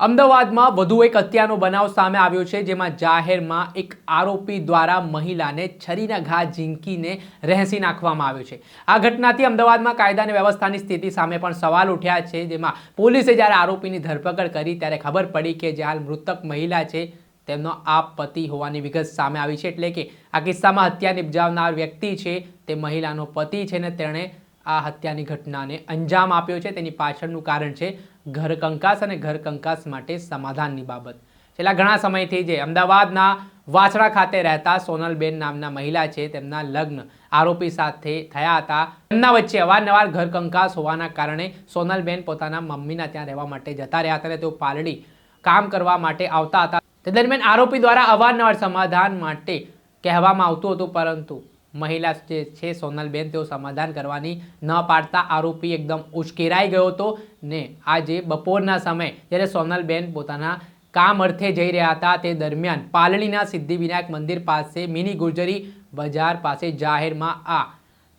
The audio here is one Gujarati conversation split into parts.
અમદાવાદમાં વધુ એક હત્યાનો બનાવ સામે આવ્યો છે, જેમાં જાહેરમાં એક આરોપી દ્વારા મહિલાને છરીના ઘા ઝીંકીને રહેસી નાખવામાં આવ્યો છે. આ ઘટનાથી અમદાવાદમાં કાયદા વ્યવસ્થાની સ્થિતિ સામે પણ સવાલ ઉઠ્યા છે, જેમાં પોલીસે જ્યારે આરોપીની ધરપકડ કરી ત્યારે ખબર પડી કે જે હાલ મૃતક મહિલા છે, તેમનો આ પતિ હોવાની વિગત સામે આવી છે. એટલે કે આ કિસ્સામાં હત્યા નિપજાવનાર વ્યક્તિ છે, તે મહિલાનો પતિ છે ને તેણે આ હત્યાની ઘટનાને અંજામ આપ્યો છે. તેની પાછળનું કારણ છે ઘર કંકાસ અને ઘર કંકાસ માટે સમાધાનની બાબત. છેલ્લા ઘણા સમયથી જે અમદાવાદના વાછડા ખાતે રહેતા સોનલબેન નામના મહિલા છે, તેમના લગ્ન આરોપી સાથે થયા હતા. તેમના વચ્ચે અવારનવાર ઘર કંકાસ હોવાના કારણે સોનલબેન પોતાના મમ્મીના ત્યાં રહેવા માટે જતા રહ્યા હતા અને તેઓ પાલડી કામ કરવા માટે આવતા હતા. તે દરમિયાન આરોપી દ્વારા અવારનવાર સમાધાન માટે કહેવામાં આવતું હતું, પરંતુ મહિલા જે છે સોનલબેન, તેઓ સમાધાન કરવાની ન પાડતા આરોપી એકદમ ઉશ્કેરાઈ ગયો હતો ને આજે બપોરના સમયે જ્યારે સોનલબેન પોતાના કામ અર્થે જઈ રહ્યા હતા, તે દરમિયાન પાલડીના સિદ્ધિવિનાયક મંદિર પાસે મિની ગુર્જરી બજાર પાસે જાહેરમાં આ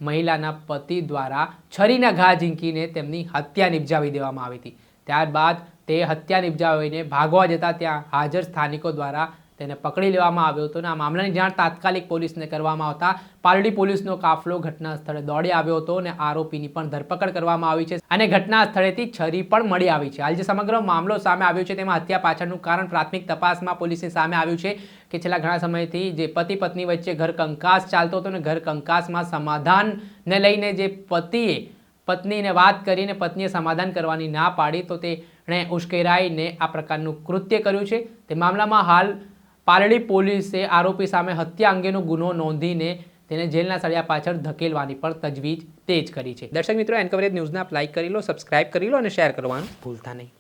મહિલાના પતિ દ્વારા છરીના ઘા ઝીંકીને તેમની હત્યા નિપજાવી દેવામાં આવી હતી. ત્યારબાદ તે હત્યા નિપજાવીને ભાગવા જતા ત્યાં હાજર સ્થાનિકો દ્વારા તેને પકડી લેવામાં આવ્યો હતો અને આ મામલાની જાણ તાત્કાલિક પોલીસને કરવામાં આવતા પાલડી પોલીસનો કાફલો ઘટના સ્થળે દોડી આવ્યો હતો અને આરોપીની પણ ધરપકડ કરવામાં આવી છે અને ઘટના સ્થળેથી છરી પણ મળી આવી છે. હાલ જે સમગ્ર મામલો સામે આવ્યો છે તેમાં હત્યા પાછળનું કારણ પ્રાથમિક તપાસમાં પોલીસની સામે આવ્યું છે કે છેલ્લા ઘણા સમયથી જે પતિ પત્ની વચ્ચે ઘર કંકાસ ચાલતો હતો અને ઘર કંકાસમાં સમાધાનને લઈને જે પતિએ પત્નીને વાત કરીને પત્નીએ સમાધાન કરવાની ના પાડી તો તેણે ઉશ્કેરાઈને આ પ્રકારનું કૃત્ય કર્યું છે. તે મામલામાં હાલ પાલડી પોલીસે આરોપી સામે હત્યા અંગેનો ગુનો નોંધીને તેને જેલના સળિયા પાછળ ધકેલવાની પણ તજવીજ તેજ કરી છે. દર્શક મિત્રો એન્કવરેજ ન્યૂઝને આપ લાઇક કરી લો સબસ્ક્રાઇબ કરી લો અને શેર કરવાનું ભૂલતા નહીં.